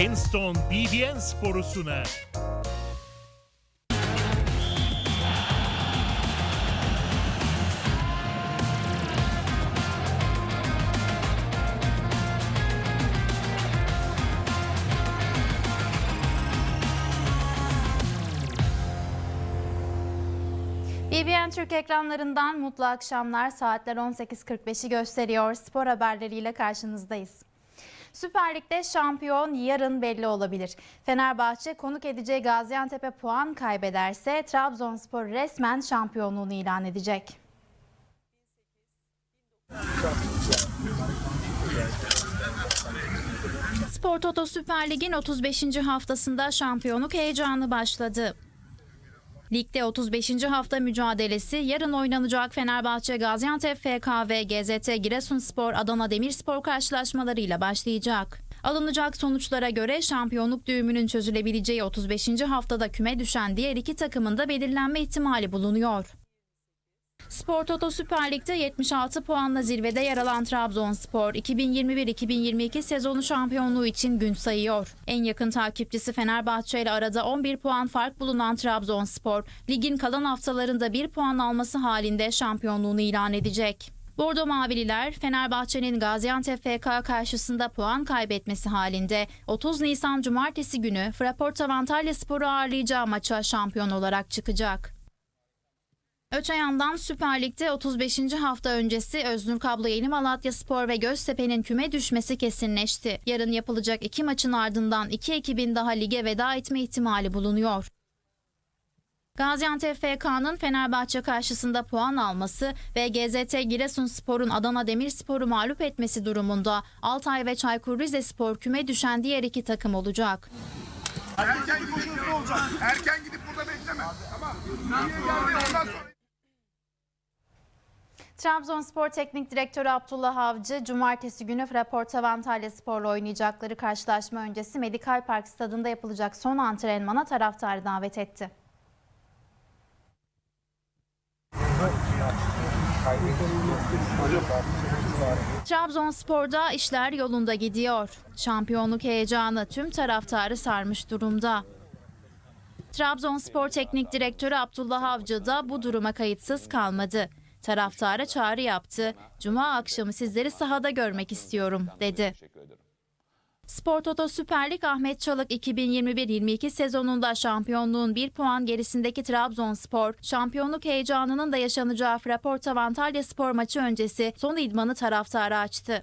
Kingston BBN sporu sunar. BBN Türk ekranlarından mutlu akşamlar. Saatler 18.45'i gösteriyor. Spor haberleriyle karşınızdayız. Süper Lig'de şampiyon yarın belli olabilir. Fenerbahçe konuk edeceği Gaziantep'e puan kaybederse Trabzonspor resmen şampiyonluğunu ilan edecek. Spor Toto Süper Lig'in 35. haftasında şampiyonluk heyecanı başladı. Ligde 35. hafta mücadelesi yarın oynanacak Fenerbahçe Gaziantep FK ve GZT Giresunspor Adana Demirspor karşılaşmalarıyla başlayacak. Alınacak sonuçlara göre şampiyonluk düğümünün çözülebileceği 35. haftada küme düşen diğer iki takımın da belirlenme ihtimali bulunuyor. Spor Toto Süper Lig'de 76 puanla zirvede yer alan Trabzonspor 2021-2022 sezonu şampiyonluğu için gün sayıyor. En yakın takipçisi Fenerbahçe ile arada 11 puan fark bulunan Trabzonspor, ligin kalan haftalarında 1 puan alması halinde şampiyonluğunu ilan edecek. Bordo Mavililer, Fenerbahçe'nin Gaziantep FK karşısında puan kaybetmesi halinde 30 Nisan Cumartesi günü Fraport Antalya Spor'u ağırlayacağı maça şampiyon olarak çıkacak. Öte yandan Süper Lig'de 35. hafta öncesi Öznur Kablo Yeni Malatya Spor ve Göztepe'nin küme düşmesi kesinleşti. Yarın yapılacak iki maçın ardından iki ekibin daha lige veda etme ihtimali bulunuyor. Gaziantep FK'nın Fenerbahçe karşısında puan alması ve GZT Giresunspor'un Adana Demirspor'u mağlup etmesi durumunda Altay ve Çaykur Rizespor küme düşen diğer iki takım olacak. Erken gidip burada bekleme. Tamam. Trabzonspor Teknik Direktörü Abdullah Avcı, Cumartesi günü Fraport Antalya Spor'la oynayacakları karşılaşma öncesi Medikal Park stadında yapılacak son antrenmana taraftarı davet etti. Trabzonspor'da işler yolunda gidiyor. Şampiyonluk heyecanı tüm taraftarı sarmış durumda. Trabzonspor Teknik Direktörü Abdullah Avcı da bu duruma kayıtsız kalmadı. Taraftara çağrı yaptı. Cuma akşamı sizleri sahada görmek istiyorum dedi. Spor Toto Süper Lig Ahmet Çalık 2021-22 sezonunda şampiyonluğun bir puan gerisindeki Trabzonspor, şampiyonluk heyecanının da yaşanacağı Fraport Antalya Spor maçı öncesi son idmanı taraftara açtı.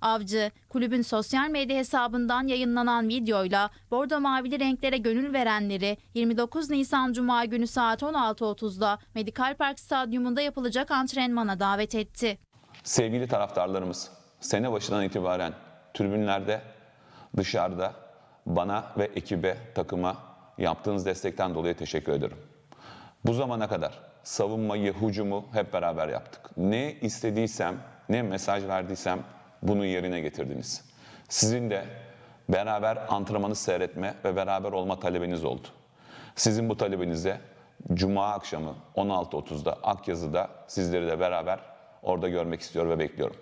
Avcı, kulübün sosyal medya hesabından yayınlanan videoyla bordo mavili renklere gönül verenleri 29 Nisan Cuma günü saat 16.30'da Medikal Park Stadyumunda yapılacak antrenmana davet etti. Sevgili taraftarlarımız, sene başından itibaren tribünlerde, dışarıda bana ve ekibe, takıma yaptığınız destekten dolayı teşekkür ederim. Bu zamana kadar savunmayı, hücumu hep beraber yaptık. Ne istediysem, ne mesaj verdiysem bunu yerine getirdiniz. Sizin de beraber antrenmanı seyretme ve beraber olma talebiniz oldu. Sizin bu talebinize Cuma akşamı 16.30'da Akyazı'da sizleri de beraber orada görmek istiyor ve bekliyorum.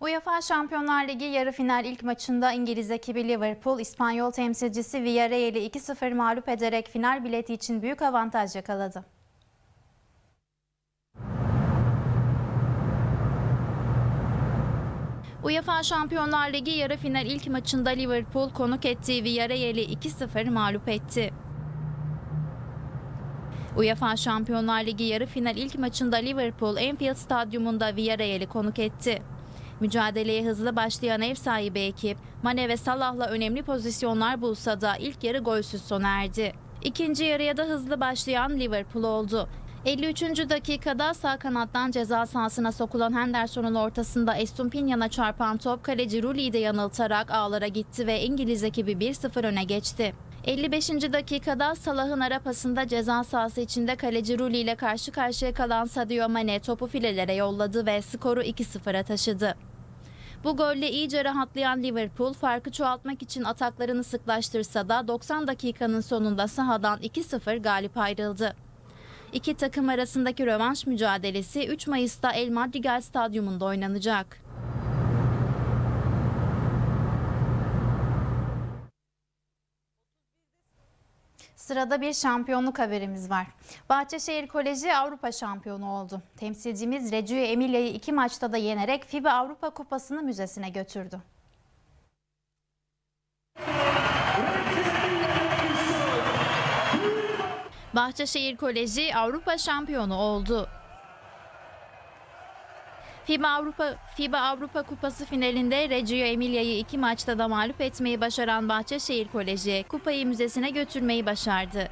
UEFA Şampiyonlar Ligi yarı final ilk maçında İngiliz ekibi Liverpool, İspanyol temsilcisi Villarreal'i 2-0 mağlup ederek final bileti için büyük avantaj yakaladı. UEFA Şampiyonlar Ligi yarı final ilk maçında Liverpool konuk ettiği Villarreal'i 2-0 mağlup etti. UEFA Şampiyonlar Ligi yarı final ilk maçında Liverpool Anfield Stadyumunda Villarreal'i konuk etti. Mücadeleye hızlı başlayan ev sahibi ekip Mane ve Salah'la önemli pozisyonlar bulsa da ilk yarı golsüz sona erdi. İkinci yarıya da hızlı başlayan Liverpool oldu. 53. dakikada sağ kanattan ceza sahasına sokulan Henderson'un ortasında Estupiñan'a çarpan top kaleci Rulli'yi de yanıltarak ağlara gitti ve İngiliz ekibi 1-0 öne geçti. 55. dakikada Salah'ın ara pasında ceza sahası içinde kaleci Rulli ile karşı karşıya kalan Sadio Mane topu filelere yolladı ve skoru 2-0'a taşıdı. Bu golle iyice rahatlayan Liverpool farkı çoğaltmak için ataklarını sıklaştırsa da 90 dakikanın sonunda sahadan 2-0 galip ayrıldı. İki takım arasındaki rövanş mücadelesi 3 Mayıs'ta El Madrigal Stadyumunda oynanacak. Sırada bir şampiyonluk haberimiz var. Bahçeşehir Koleji Avrupa şampiyonu oldu. Temsilcimiz Reggio Emilia'yı iki maçta da yenerek FIBA Avrupa Kupası'nı müzesine götürdü. Bahçeşehir Koleji Avrupa şampiyonu oldu. FIBA Avrupa FIBA Avrupa Kupası finalinde Reggio Emilia'yı iki maçta da mağlup etmeyi başaran Bahçeşehir Koleji kupayı müzesine götürmeyi başardı.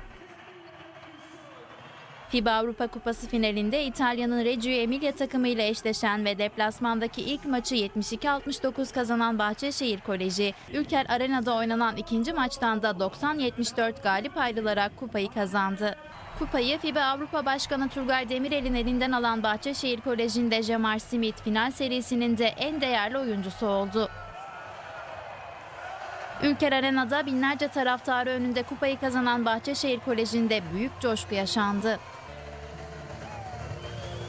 FIBA Avrupa Kupası finalinde İtalya'nın Reggio Emilia takımıyla eşleşen ve deplasmandaki ilk maçı 72-69 kazanan Bahçeşehir Koleji, Ülker Arena'da oynanan ikinci maçtan da 90-74 galip ayrılarak kupayı kazandı. Kupayı FIBA Avrupa Başkanı Turgay Demirel'in elinden alan Bahçeşehir Koleji'nde Jamar Smith final serisinin de en değerli oyuncusu oldu. Ülker Arena'da binlerce taraftarı önünde kupayı kazanan Bahçeşehir Koleji'nde büyük coşku yaşandı.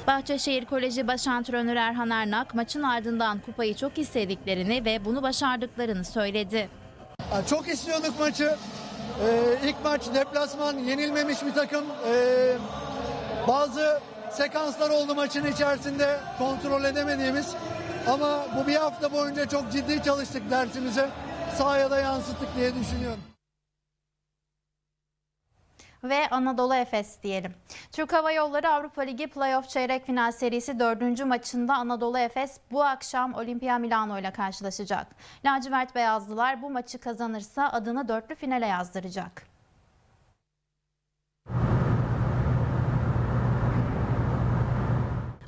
Bahçeşehir Koleji Baş Antrenörü Erhan Ernak maçın ardından kupayı çok istediklerini ve bunu başardıklarını söyledi. Çok istiyorduk maçı. Ee, ilk maç deplasman yenilmemiş bir takım. Ee, bazı sekanslar oldu maçın içerisinde kontrol edemediğimiz. Ama bu bir hafta boyunca çok ciddi çalıştık dersimize. Sahaya da yansıttık diye düşünüyorum. Ve Anadolu Efes diyelim. Türk Hava Yolları Avrupa Ligi Playoff Çeyrek Final Serisi 4. maçında Anadolu Efes bu akşam Olimpia Milano ile karşılaşacak. Lacivert Beyazlılar bu maçı kazanırsa adını dörtlü finale yazdıracak.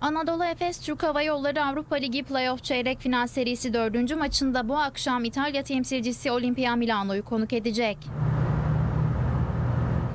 Anadolu Efes Türk Hava Yolları Avrupa Ligi Playoff Çeyrek Final Serisi 4. maçında bu akşam İtalya temsilcisi Olimpia Milano'yu konuk edecek.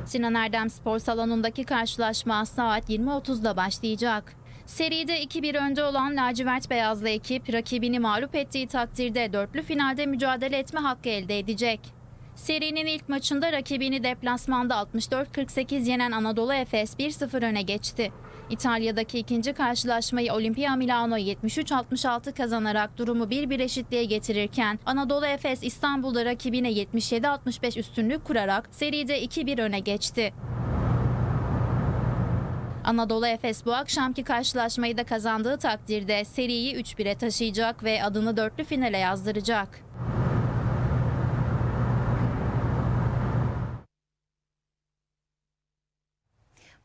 Sinan Erdem Spor Salonu'ndaki karşılaşma saat 20.30'da başlayacak. Seride 2-1 önde olan lacivert beyazlı ekip rakibini mağlup ettiği takdirde dörtlü finalde mücadele etme hakkı elde edecek. Serinin ilk maçında rakibini deplasmanda 64-48 yenen Anadolu Efes 1-0 öne geçti. İtalya'daki ikinci karşılaşmayı Olimpia Milano 73-66 kazanarak durumu 1-1 eşitliğe getirirken Anadolu Efes İstanbul'da rakibine 77-65 üstünlük kurarak seride 2-1 öne geçti. Anadolu Efes bu akşamki karşılaşmayı da kazandığı takdirde seriyi 3-1'e taşıyacak ve adını dörtlü finale yazdıracak.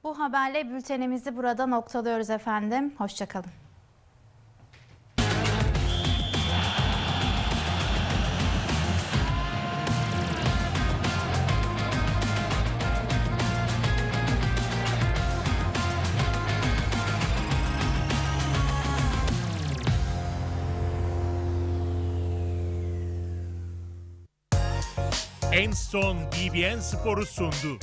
Bu haberle bültenimizi burada noktalıyoruz efendim. Hoşçakalın. En son BBN Spor'u sundu.